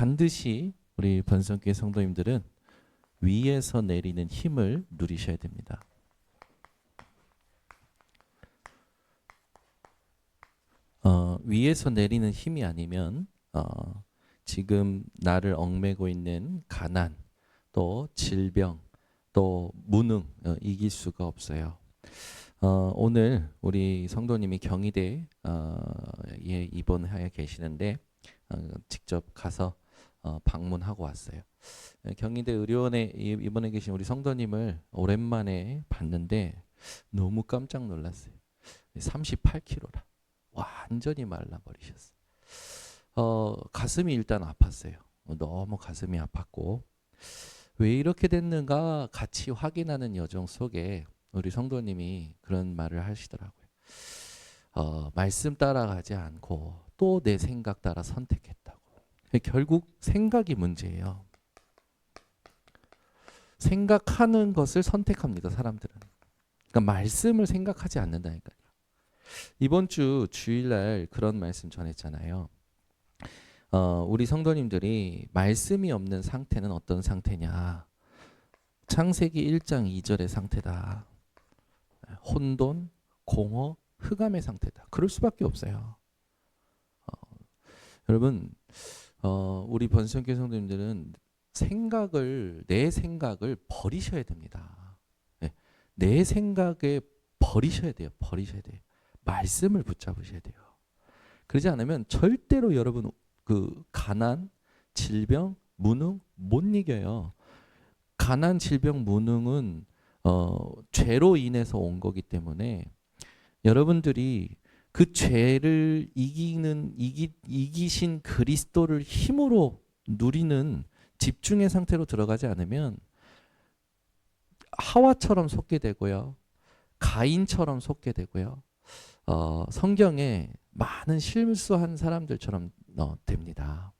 반드시 우리 번성교회 성도님들은 위에서 내리는 힘을 누리셔야 됩니다. 어, 위에서 내리는 힘이 아니면 어, 지금 나를 얽매고 있는 가난, 또 질병, 또 무능 어, 이길 수가 없어요. 어, 오늘 우리 성도님이 경희대에 어, 예, 입원하여 계시는데 어, 직접 가서 어, 방문하고 왔어요. 예, 경희대 의료원에 이- 입원해 계신 우리 성도님을 오랜만에 봤는데 너무 깜짝 놀랐어요. 38kg라 완전히 말라버리셨어요. 어, 가슴이 일단 아팠어요. 어, 너무 가슴이 아팠고 왜 이렇게 됐는가 같이 확인하는 여정 속에 우리 성도님이 그런 말을 하시더라고요. 어, 말씀 따라가지 않고 또 내 생각 따라 선택했다고. 결국 생각이 문제예요. 생각하는 것을 선택합니다, 사람들은. 그러니까 말씀을 생각하지 않는다니까요. 이번 주 주일날 그런 말씀 전했잖아요. 어, 우리 성도님들이 말씀이 없는 상태는 어떤 상태냐? 창세기 1장 2절의 상태다. 혼돈, 공허, 흑암의 상태다. 그럴 수밖에 없어요. 어, 여러분, 어, 우리 번성교 성도님들은 생각을 내 생각을 버리셔야 됩니다. 네, 내 생각에 버리셔야 돼요. 버리셔야 돼요. 말씀을 붙잡으셔야 돼요. 그러지 않으면 절대로 여러분 그 가난, 질병, 무능 못 이겨요. 가난, 질병, 무능은 어, 죄로 인해서 온 거기 때문에 여러분들이 그 죄를 이기는 이기, 이기신 그리스도를 힘으로 누리는 집중의 상태로 들어가지 않으면 하와처럼 속게 되고요. 가인처럼 속게 되고요. 어, 성경에 많은 실수한 사람들처럼 어, 됩니다.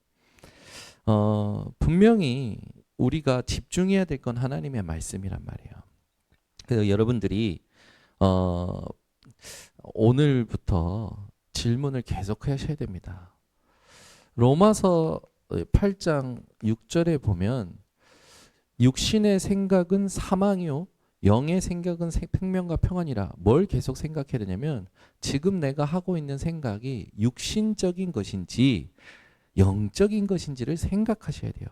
어, 분명히 우리가 집중해야 될 건 하나님의 말씀이란 말이에요. 그래서 여러분들이 어, 오늘부터 질문을 계속 하셔야 됩니다. 로마서 8장 6절에 보면 육신의 생각은 사망이요 영의 생각은 생- 생명과 평안이라 뭘 계속 생각해야 되냐면 지금 내가 하고 있는 생각이 육신적인 것인지 영적인 것인지를 생각하셔야 돼요.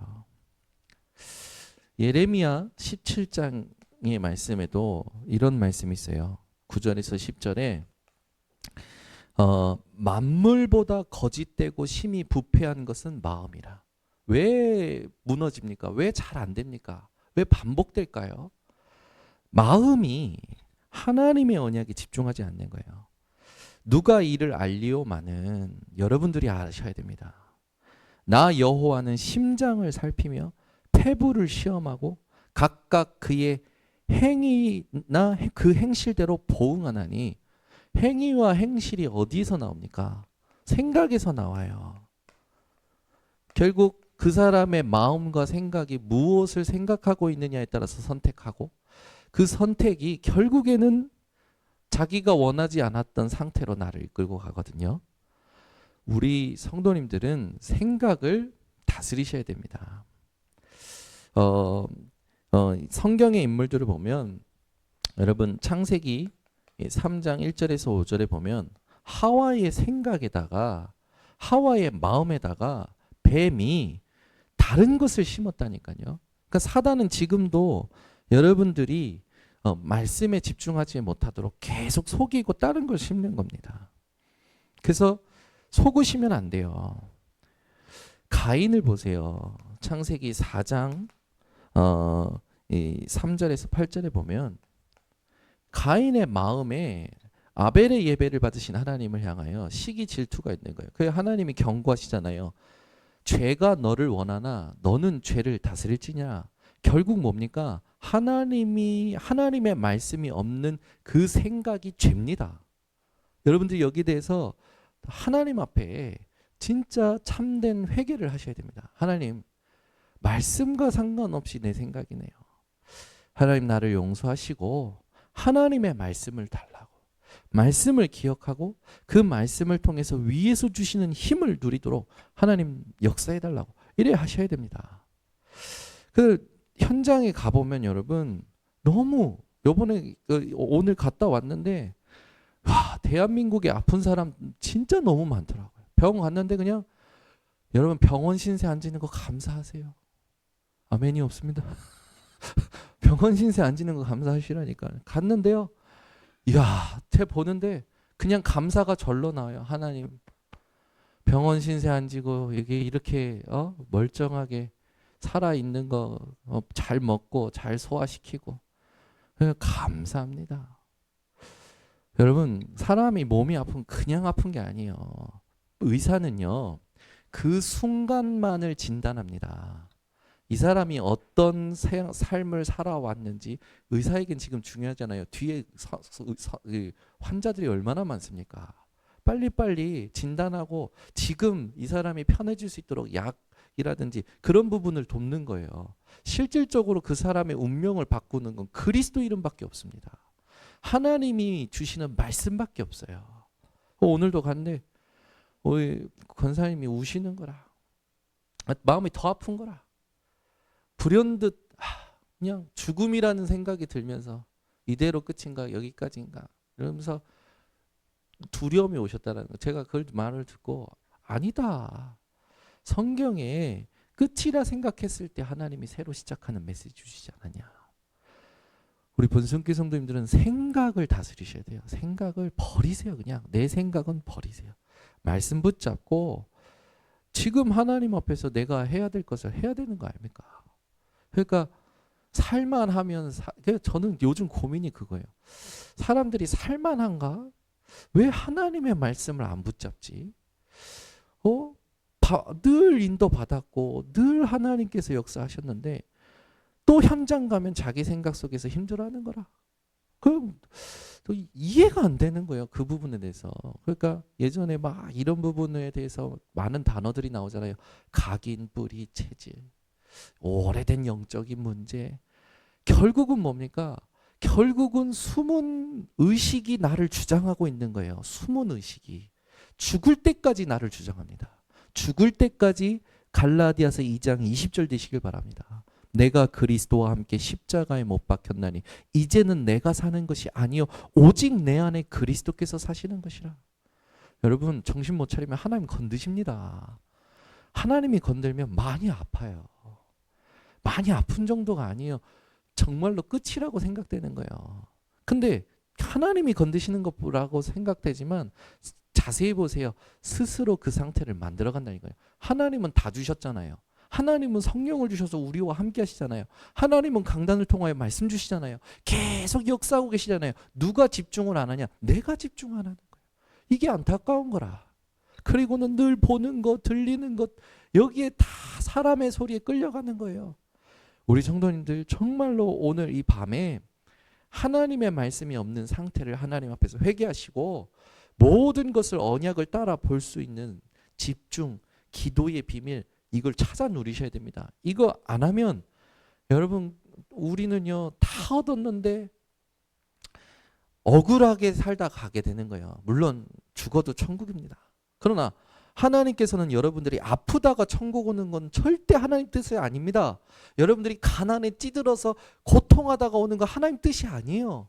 예레미야 17장의 말씀에도 이런 말씀이 있어요. 9절에서 10절에 어, 만물보다 거짓되고 심히 부패한 것은 마음이라. 왜 무너집니까? 왜 잘 안 됩니까? 왜 반복될까요? 마음이 하나님의 언약에 집중하지 않는 거예요. 누가 이를 알리오마는 여러분들이 아셔야 됩니다. 나 여호와는 심장을 살피며 폐부를 시험하고 각각 그의 행위나 그 행실대로 보응하나니 행위와 행실이 어디서 나옵니까? 생각에서 나와요. 결국 그 사람의 마음과 생각이 무엇을 생각하고 있느냐에 따라서 선택하고 그 선택이 결국에는 자기가 원하지 않았던 상태로 나를 이끌고 가거든요. 우리 성도님들은 생각을 다스리셔야 됩니다. 어, 어, 성경의 인물들을 보면 여러분 창세기 3장 1절에서 5절에 보면 하와의 생각에다가 하와의 마음에다가 뱀이 다른 것을 심었다니까요. 그러니까 사단은 지금도 여러분들이 어, 말씀에 집중하지 못하도록 계속 속이고 다른 걸 심는 겁니다. 그래서 속으시면 안 돼요. 가인을 보세요. 창세기 4장 어, 이 3절에서 8절에 보면 가인의 마음에 아벨의 예배를 받으신 하나님을 향하여 시기 질투가 있는 거예요. 그 하나님이 경고하시잖아요. 죄가 너를 원하나 너는 죄를 다스릴지냐? 결국 뭡니까? 하나님이 하나님의 말씀이 없는 그 생각이 죄입니다. 여러분들 여기 대해서 하나님 앞에 진짜 참된 회개를 하셔야 됩니다. 하나님 말씀과 상관없이 내 생각이네요. 하나님 나를 용서하시고 하나님의 말씀을 달라고 말씀을 기억하고 그 말씀을 통해서 위에서 주시는 힘을 누리도록 하나님 역사해 달라고 이래 하셔야 됩니다. 그 현장에 가 보면 여러분 너무 요번에 그 오늘 갔다 왔는데 와 대한민국에 아픈 사람 진짜 너무 많더라고요. 병 갔는데 그냥 여러분 병원 신세 앉는 거 감사하세요. 아멘이 없습니다. 병원 신세 앉는 거 감사하시라니까 갔는데요. 이야, 제 보는데 그냥 감사가 절로 나와요. 하나님 병원 신세 앉고 이게 이렇게 어? 멀쩡하게 살아 있는 거 잘 먹고 잘 소화시키고 그냥 감사합니다. 여러분 사람이 몸이 아프면 그냥 아픈 게 아니에요. 의사는요 그 순간만을 진단합니다. 이 사람이 어떤 세- 삶을 살아왔는지 의사에겐 지금 중요하잖아요. 뒤에 사- 사- 사- 이 환자들이 얼마나 많습니까? 빨리빨리 진단하고 지금 이 사람이 편해질 수 있도록 약이라든지 그런 부분을 돕는 거예요. 실질적으로 그 사람의 운명을 바꾸는 건 그리스도 이름밖에 없습니다. 하나님이 주시는 말씀밖에 없어요. 어, 오늘도 갔는데 권사님이 우시는 거라. 아, 마음이 더 아픈 거라. 불현듯 아, 그냥 죽음이라는 생각이 들면서 이대로 끝인가 여기까지인가 이러면서 두려움이 오셨다는 거. 제가 그 말을 듣고 아니다. 성경에 끝이라 생각했을 때 하나님이 새로 시작하는 메시지 주시지 않았냐. 우리 본성기 성도님들은 생각을 다스리셔야 돼요. 생각을 버리세요. 그냥 내 생각은 버리세요. 말씀 붙잡고 지금 하나님 앞에서 내가 해야 될 것을 해야 되는 거 아닙니까? 그러니까 살만하면 사, 그 저는 요즘 고민이 그거예요. 사람들이 살만한가? 왜 하나님의 말씀을 안 붙잡지? 어? 바, 늘 인도 받았고 늘 하나님께서 역사하셨는데 또 현장 가면 자기 생각 속에서 힘들어하는 거라. 그럼 또 이해가 안 되는 거예요. 그 부분에 대해서. 그러니까 예전에 막 이런 부분에 대해서 많은 단어들이 나오잖아요. 각인, 뿌리, 체질. 오래된 영적인 문제. 결국은 뭡니까? 결국은 숨은 의식이 나를 주장하고 있는 거예요. 숨은 의식이. 죽을 때까지 나를 주장합니다. 죽을 때까지 갈라디아서 2장 20절 되시길 바랍니다. 내가 그리스도와 함께 십자가에 못 박혔나니 이제는 내가 사는 것이 아니요 오직 내 안에 그리스도께서 사시는 것이라. 여러분 정신 못 차리면 하나님 건드십니다. 하나님이 건들면 많이 아파요. 많이 아픈 정도가 아니에요. 정말로 끝이라고 생각되는 거예요. 근데 하나님이 건드시는 것이라고 생각되지만 자세히 보세요. 스스로 그 상태를 만들어 간다는 거예요. 하나님은 다 주셨잖아요. 하나님은 성령을 주셔서 우리와 함께 하시잖아요. 하나님은 강단을 통하여 말씀 주시잖아요. 계속 역사하고 계시잖아요. 누가 집중을 안 하냐? 내가 집중 안 하는 거예요. 이게 안타까운 거라. 그리고는 늘 보는 것, 들리는 것, 여기에 다 사람의 소리에 끌려가는 거예요. 우리 성도님들 정말로 오늘 이 밤에 하나님의 말씀이 없는 상태를 하나님 앞에서 회개하시고 모든 것을 언약을 따라 볼 수 있는 집중, 기도의 비밀 이걸 찾아 누리셔야 됩니다. 이거 안 하면 여러분 우리는요 다 얻었는데 억울하게 살다 가게 되는 거예요. 물론 죽어도 천국입니다. 그러나 하나님께서는 여러분들이 아프다가 천국 오는 건 절대 하나님 뜻이 아닙니다. 여러분들이 가난에 찌들어서 고통하다가 오는 거 하나님 뜻이 아니에요.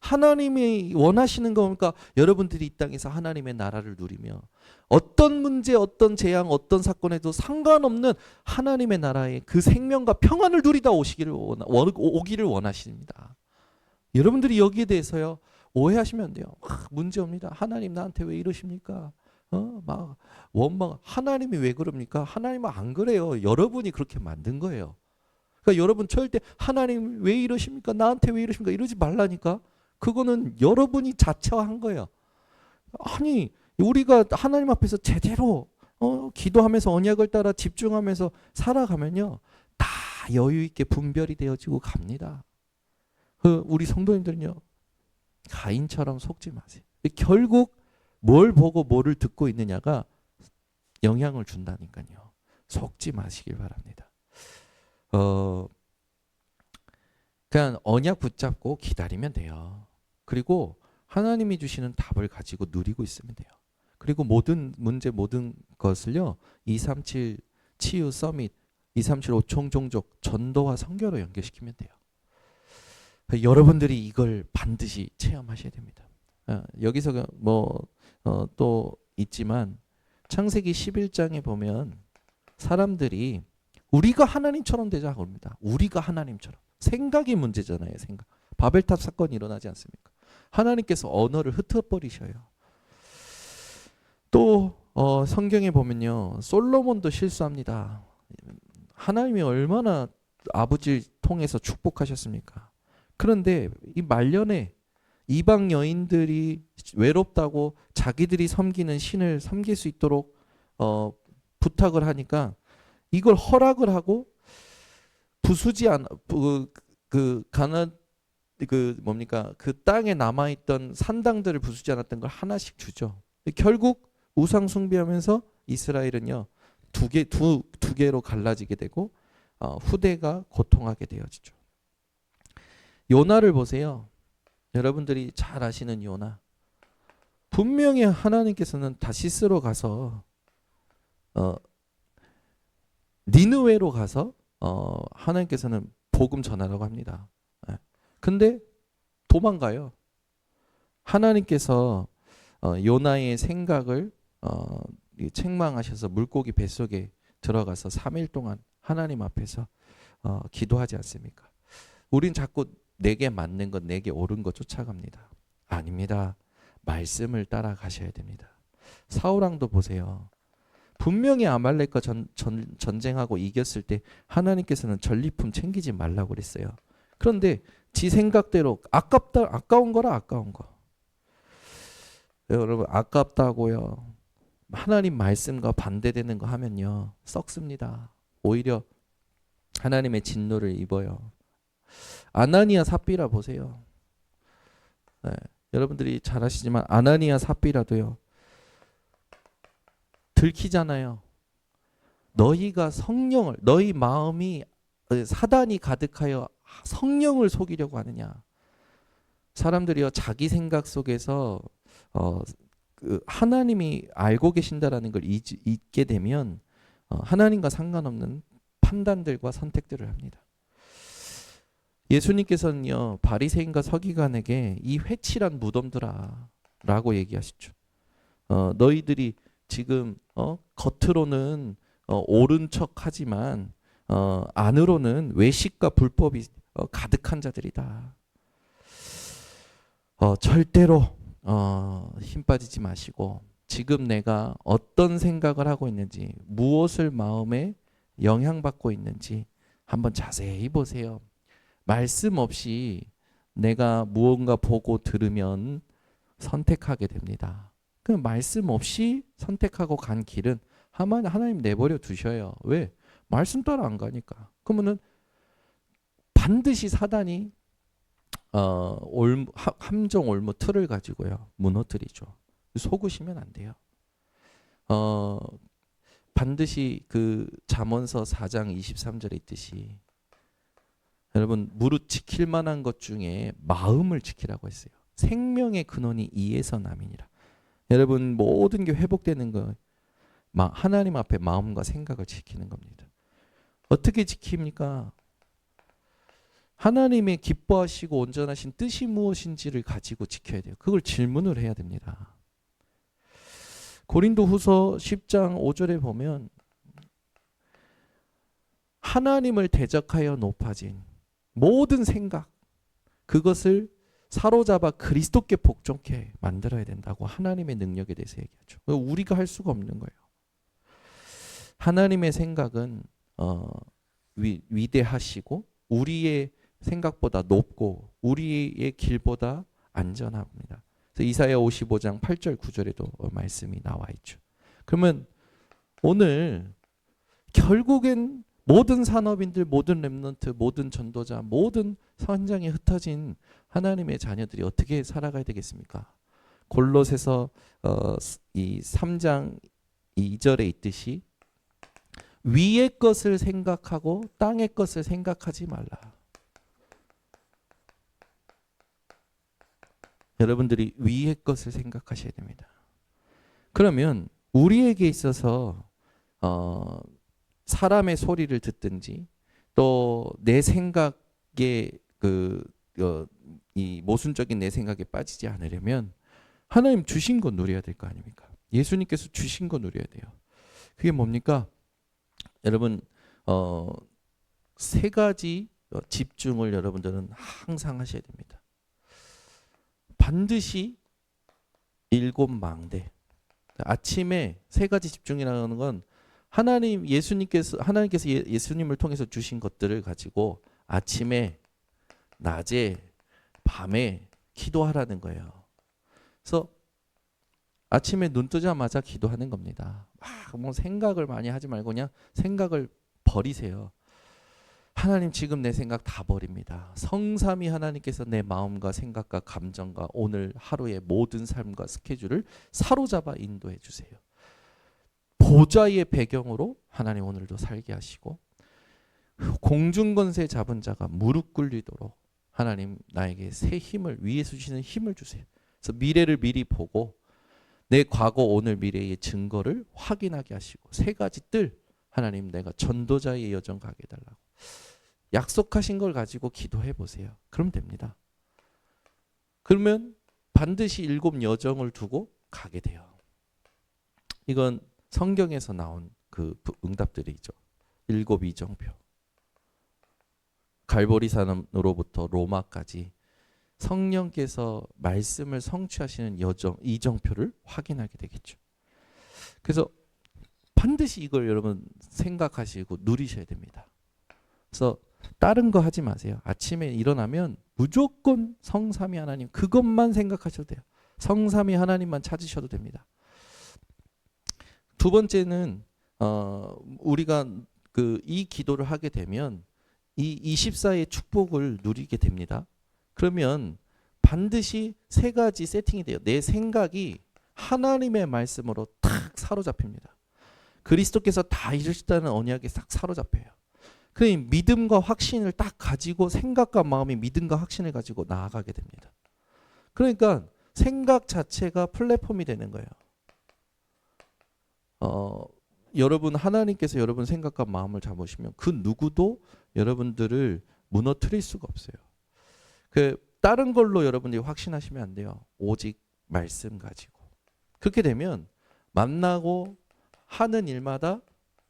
하나님이 원하시는 거니까 여러분들이 이 땅에서 하나님의 나라를 누리며 어떤 문제, 어떤 재앙, 어떤 사건에도 상관없는 하나님의 나라의 그 생명과 평안을 누리다 오시기를 원하, 오기를 원하십니다. 여러분들이 여기에 대해서요 오해하시면 안 돼요. 아, 문제 옵니다. 하나님 나한테 왜 이러십니까? 어, 막 원망 하나님이 왜 그럽니까? 하나님은 안 그래요. 여러분이 그렇게 만든 거예요. 그러니까 여러분 절대 하나님 왜 이러십니까? 나한테 왜 이러십니까? 이러지 말라니까. 그거는 여러분이 자처한 거예요. 아니 우리가 하나님 앞에서 제대로 어, 기도하면서 언약을 따라 집중하면서 살아가면요 다 여유 있게 분별이 되어지고 갑니다. 그 우리 성도님들은요 가인처럼 속지 마세요. 결국 뭘 보고 뭐를 듣고 있느냐가 영향을 준다니까요. 속지 마시길 바랍니다. 어, 그냥 언약 붙잡고 기다리면 돼요. 그리고 하나님이 주시는 답을 가지고 누리고 있으면 돼요. 그리고 모든 문제 모든 것을요. 237 치유 서밋 2375 총 종족 전도와 선교로 연결시키면 돼요. 여러분들이 이걸 반드시 체험하셔야 됩니다. 어, 여기서 뭐 또 있지만 창세기 11장에 보면 사람들이 우리가 하나님처럼 되자 그럽니다. 우리가 하나님처럼 생각이 문제잖아요. 생각. 바벨탑 사건이 일어나지 않습니까? 하나님께서 언어를 흩어버리셔요. 또 어, 성경에 보면요, 솔로몬도 실수합니다. 하나님이 얼마나 아버지 통해서 축복하셨습니까? 그런데 이 말년에 이방 여인들이 외롭다고 자기들이 섬기는 신을 섬길 수 있도록 어, 부탁을 하니까 이걸 허락을 하고 부수지 않, 그, 그 가나 그 뭡니까 그 땅에 남아 있던 산당들을 부수지 않았던 걸 하나씩 주죠. 결국 우상 숭배하면서 이스라엘은요 두 개 두 두 개로 갈라지게 되고 어, 후대가 고통하게 되어지죠. 요나를 보세요. 여러분들이 잘 아시는 요나. 분명히 하나님께서는 다시스로 가서 어, 니느웨로 가서 어, 하나님께서는 복음 전하라고 합니다. 예. 근데 도망가요. 하나님께서 어, 요나의 생각을 어, 이 책망하셔서 물고기 뱃속에 들어가서 3일 동안 하나님 앞에서 어, 기도하지 않습니까? 우린 자꾸 내게 맞는 것, 내게 옳은 것 쫓아갑니다. 아닙니다. 말씀을 따라가셔야 됩니다. 사울왕도 보세요. 분명히 아말렉과 전, 전, 전쟁하고 이겼을 때 하나님께서는 전리품 챙기지 말라고 그랬어요. 그런데 지 생각대로 아깝다 아까운 거라 아까운 거. 여러분 아깝다고요. 하나님 말씀과 반대되는 거 하면요 썩습니다. 오히려 하나님의 진노를 입어요. 아나니아 삽비라 보세요. 네, 여러분들이 잘 아시지만 아나니아 삽비라도요 들키잖아요. 너희가 성령을 너희 마음이 어, 사단이 가득하여 성령을 속이려고 하느냐? 사람들이요 자기 생각 속에서 어, 그 하나님이 알고 계신다라는 걸 잊, 잊게 되면 어, 하나님과 상관없는 판단들과 선택들을 합니다. 예수님께서는요 바리새인과 서기관에게 이 회칠한 무덤들아라고 얘기하시죠. 어, 너희들이 지금 어, 겉으로는 어, 옳은 척하지만 어, 안으로는 외식과 불법이 어, 가득한 자들이다. 어, 절대로 어, 힘 빠지지 마시고 지금 내가 어떤 생각을 하고 있는지 무엇을 마음에 영향받고 있는지 한번 자세히 보세요. 말씀 없이 내가 무언가 보고 들으면 선택하게 됩니다. 그 말씀 없이 선택하고 간 길은 하나님 내버려 두셔요. 왜? 말씀 따라 안 가니까. 그러면은 반드시 사단이 어, 올, 함정 올무 틀을 가지고요 무너뜨리죠. 속으시면 안 돼요. 어, 반드시 그 잠언서 4장 23절에 있듯이 여러분 무릇 지킬 만한 것 중에 마음을 지키라고 했어요. 생명의 근원이 이에서 남이니라. 여러분 모든 게 회복되는 거 하나님 앞에 마음과 생각을 지키는 겁니다. 어떻게 지킵니까? 하나님의 기뻐하시고 온전하신 뜻이 무엇인지를 가지고 지켜야 돼요. 그걸 질문을 해야 됩니다. 고린도 후서 10장 5절에 보면 하나님을 대적하여 높아진 모든 생각 그것을 사로잡아 그리스도께 복종케 만들어야 된다고 하나님의 능력에 대해서 얘기하죠. 우리가 할 수가 없는 거예요. 하나님의 생각은 어, 위, 위대하시고 우리의 생각보다 높고 우리의 길보다 안전합니다. 그래서 이사야 55장 8절 9절에도 말씀이 나와 있죠. 그러면 오늘 결국엔 모든 산업인들, 모든 렘넌트, 모든 전도자, 모든 현장에 흩어진 하나님의 자녀들이 어떻게 살아가야 되겠습니까? 골로새서 어, 이 3장 2절에 있듯이 위의 것을 생각하고 땅의 것을 생각하지 말라. 여러분들이 위의 것을 생각하셔야 됩니다. 그러면 우리에게 있어서 어, 사람의 소리를 듣든지 또 내 생각에 그, 어, 이 모순적인 내 생각에 빠지지 않으려면 하나님 주신 거 누려야 될 거 아닙니까? 예수님께서 주신 거 누려야 돼요. 그게 뭡니까? 여러분 어, 세 가지 어, 집중을 여러분들은 항상 하셔야 됩니다. 반드시 일곱 망대. 아침에 세 가지 집중이라는 건 하나님 예수님께서 하나님께서 예, 예수님을 통해서 주신 것들을 가지고 아침에 낮에 밤에 기도하라는 거예요. 그래서 아침에 눈 뜨자마자 기도하는 겁니다. 막 뭐 생각을 많이 하지 말고 그냥 생각을 버리세요. 하나님 지금 내 생각 다 버립니다. 성삼위 하나님께서 내 마음과 생각과 감정과 오늘 하루의 모든 삶과 스케줄을 사로잡아 인도해 주세요. 보좌의 배경으로 하나님 오늘도 살게 하시고 공중 권세 잡은 자가 무릎 꿇리도록 하나님 나에게 새 힘을 위에서 주시는 힘을 주세요. 그래서 미래를 미리 보고 내 과거 오늘 미래의 증거를 확인하게 하시고 세 가지 뜰 하나님 내가 전도자의 여정 가게 달라고 약속하신 걸 가지고 기도해 보세요. 그럼 됩니다. 그러면 반드시 일곱 여정을 두고 가게 돼요. 이건 성경에서 나온 그 응답들이죠. 일곱 이정표. 갈보리 산으로부터 로마까지 성령께서 말씀을 성취하시는 여정 이정표를 확인하게 되겠죠. 그래서 반드시 이걸 여러분 생각하시고 누리셔야 됩니다. 그래서 다른 거 하지 마세요. 아침에 일어나면 무조건 성삼위 하나님 그것만 생각하셔도 돼요. 성삼위 하나님만 찾으셔도 됩니다. 두 번째는 어, 우리가 그 이 기도를 하게 되면 이 24의 축복을 누리게 됩니다. 그러면 반드시 세 가지 세팅이 돼요. 내 생각이 하나님의 말씀으로 탁 사로잡힙니다. 그리스도께서 다 이루셨다는 언약에 싹 사로잡혀요. 그 믿음과 확신을 딱 가지고 생각과 마음이 믿음과 확신을 가지고 나아가게 됩니다. 그러니까 생각 자체가 플랫폼이 되는 거예요. 어, 여러분 하나님께서 여러분 생각과 마음을 잡으시면 그 누구도 여러분들을 무너뜨릴 수가 없어요. 그 다른 걸로 여러분들이 확신하시면 안 돼요. 오직 말씀 가지고. 그렇게 되면 만나고 하는 일마다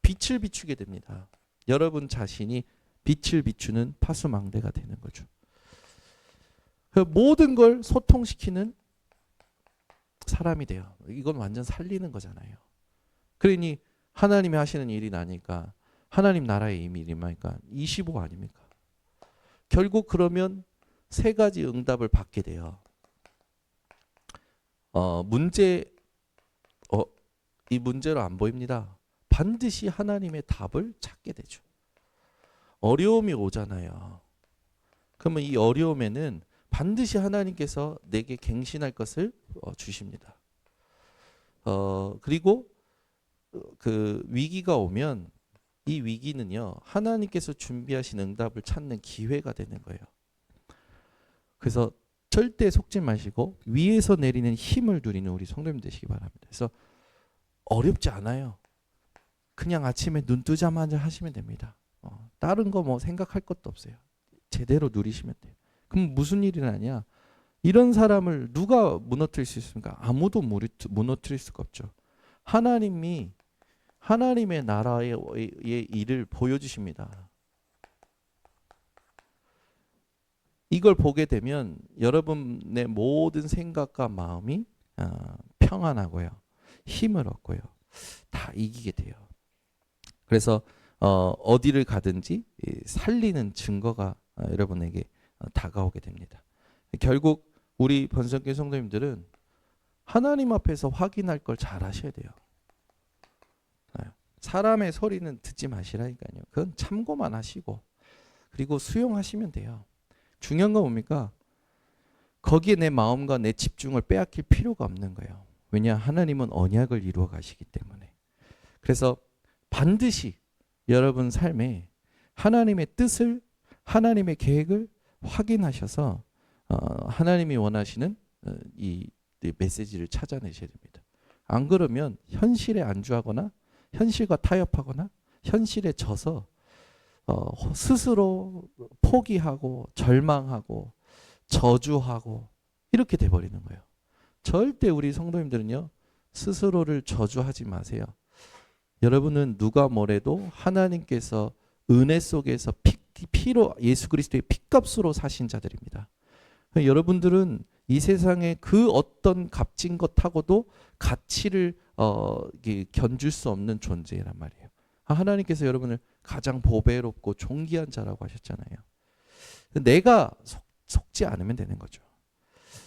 빛을 비추게 됩니다. 여러분 자신이 빛을 비추는 파수망대가 되는 거죠. 그 모든 걸 소통시키는 사람이 돼요. 이건 완전 살리는 거잖아요. 그러니 하나님이 하시는 일이 나니까 하나님 나라의 일이니까 25 아닙니까? 결국 그러면 세 가지 응답을 받게 돼요. 어, 문제 어, 이 문제로 안 보입니다. 반드시 하나님의 답을 찾게 되죠. 어려움이 오잖아요. 그러면 이 어려움에는 반드시 하나님께서 내게 갱신할 것을 어, 주십니다. 어, 그리고 그 위기가 오면 이 위기는요 하나님께서 준비하신 응답을 찾는 기회가 되는 거예요. 그래서 절대 속지 마시고 위에서 내리는 힘을 누리는 우리 성도님 되시기 바랍니다. 그래서 어렵지 않아요. 그냥 아침에 눈 뜨자마자 하시면 됩니다. 어, 다른 거 뭐 생각할 것도 없어요. 제대로 누리시면 돼요. 그럼 무슨 일이 나냐? 이런 사람을 누가 무너뜨릴 수 있습니까? 아무도 무너뜨릴 수가 없죠. 하나님이 하나님의 나라의 일을 보여주십니다. 이걸 보게 되면 여러분의 모든 생각과 마음이 어, 평안하고요. 힘을 얻고요. 다 이기게 돼요. 그래서 어, 어디를 가든지 살리는 증거가 어, 여러분에게 다가오게 됩니다. 결국 우리 번성교 성도님들은 하나님 앞에서 확인할 걸 잘 하셔야 돼요. 사람의 소리는 듣지 마시라니까요. 그건 참고만 하시고 그리고 수용하시면 돼요. 중요한 건 뭡니까? 거기에 내 마음과 내 집중을 빼앗길 필요가 없는 거예요. 왜냐 하나님은 언약을 이루어 가시기 때문에. 그래서 반드시 여러분 삶에 하나님의 뜻을 하나님의 계획을 확인하셔서 어, 하나님이 원하시는 어, 이 메시지를 찾아내셔야 됩니다. 안 그러면 현실에 안주하거나 현실과 타협하거나 현실에 져서 어, 스스로 포기하고 절망하고 저주하고 이렇게 돼 버리는 거예요. 절대 우리 성도님들은요. 스스로를 저주하지 마세요. 여러분은 누가 뭐래도 하나님께서 은혜 속에서 피, 피로 예수 그리스도의 피값으로 사신 자들입니다. 여러분들은 이 세상의 그 어떤 값진 것하고도 가치를 어, 견줄 수 없는 존재란 말이에요. 아, 하나님께서 여러분을 가장 보배롭고 존귀한 자라고 하셨잖아요. 내가 속, 속지 않으면 되는 거죠.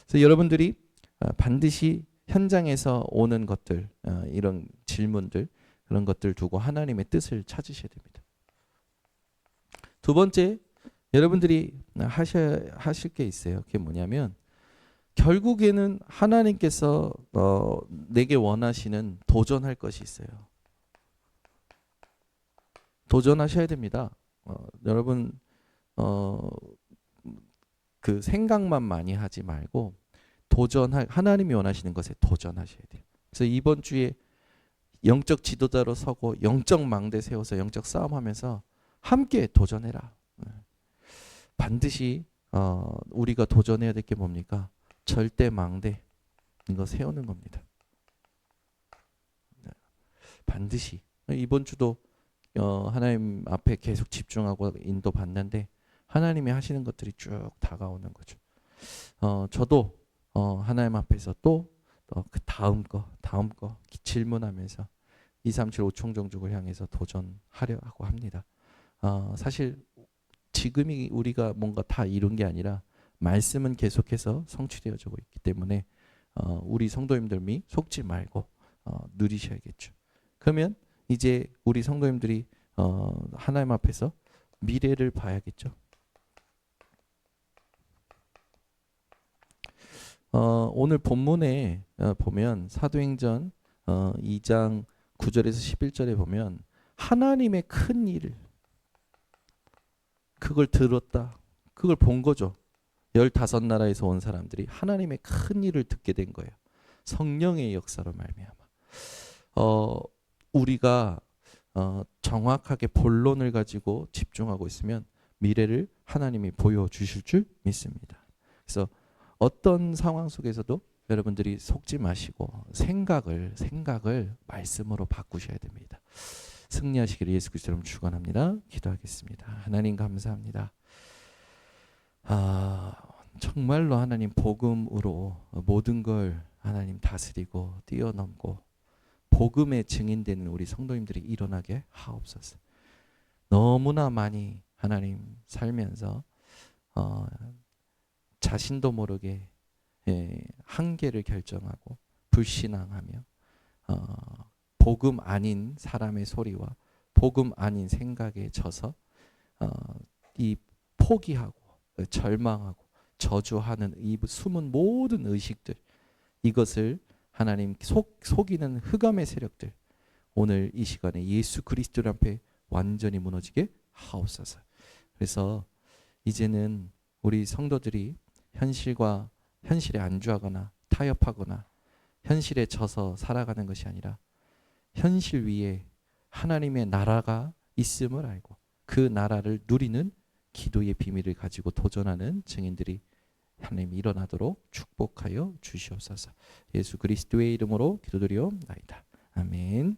그래서 여러분들이 어, 반드시 현장에서 오는 것들 어, 이런 질문들 그런 것들 두고 하나님의 뜻을 찾으셔야 됩니다. 두 번째 여러분들이 하셔 하실 게 있어요. 그게 뭐냐면 결국에는 하나님께서 어, 내게 원하시는 도전할 것이 있어요. 도전하셔야 됩니다. 어, 여러분 어, 그 생각만 많이 하지 말고 도전할 하나님이 원하시는 것에 도전하셔야 돼요. 그래서 이번 주에 영적 지도자로 서고 영적 망대 세워서 영적 싸움하면서 함께 도전해라. 네. 반드시 어, 우리가 도전해야 될 게 뭡니까? 절대 망대 이거 세우는 겁니다. 네. 반드시 이번 주도 어, 하나님 앞에 계속 집중하고 인도 받는데 하나님이 하시는 것들이 쭉 다가오는 거죠. 어, 저도 어, 하나님 앞에서 또그 다음 거, 다음 거 질문하면서 2, 3, 7, 5총 종족을 향해서 도전하려 하고 합니다. 어, 사실 지금이 우리가 뭔가 다 이룬 게 아니라 말씀은 계속해서 성취되어지고 있기 때문에 어, 우리 성도님들이 속지 말고 어, 누리셔야겠죠. 그러면 이제 우리 성도님들이 어, 하나님 앞에서 미래를 봐야겠죠. 어, 오늘 본문에 어, 보면 사도행전 어, 2장 9절에서 11절에 보면 하나님의 큰 일을 그걸 들었다. 그걸 본 거죠. 15나라에서 온 사람들이 하나님의 큰 일을 듣게 된 거예요. 성령의 역사로 말미암아. 어, 우리가 어, 정확하게 본론을 가지고 집중하고 있으면 미래를 하나님이 보여 주실 줄 믿습니다. 그래서 어떤 상황 속에서도 여러분들이 속지 마시고 생각을 생각을 말씀으로 바꾸셔야 됩니다. 승리하시기를 예수 그리스도로 축원합니다. 기도하겠습니다. 하나님 감사합니다. 아, 정말로 하나님 복음으로 모든 걸 하나님 다스리고 뛰어넘고 복음의 증인되는 우리 성도님들이 일어나게 하옵소서. 너무나 많이 하나님 살면서 어, 자신도 모르게 예, 한계를 결정하고 불신앙하며 어, 복음 아닌 사람의 소리와 복음 아닌 생각에 져서 어, 이 포기하고 절망하고 저주하는 이 숨은 모든 의식들 이것을 하나님 속, 속이는 흑암의 세력들 오늘 이 시간에 예수 그리스도 앞에 완전히 무너지게 하옵소서. 그래서 이제는 우리 성도들이 현실과 현실에 안주하거나 타협하거나 현실에 져서 살아가는 것이 아니라 현실 위에 하나님의 나라가 있음을 알고 그 나라를 누리는 기도의 비밀을 가지고 도전하는 증인들이 하나님 일어나도록 축복하여 주시옵소서. 예수 그리스도의 이름으로 기도드리옵나이다. 아멘.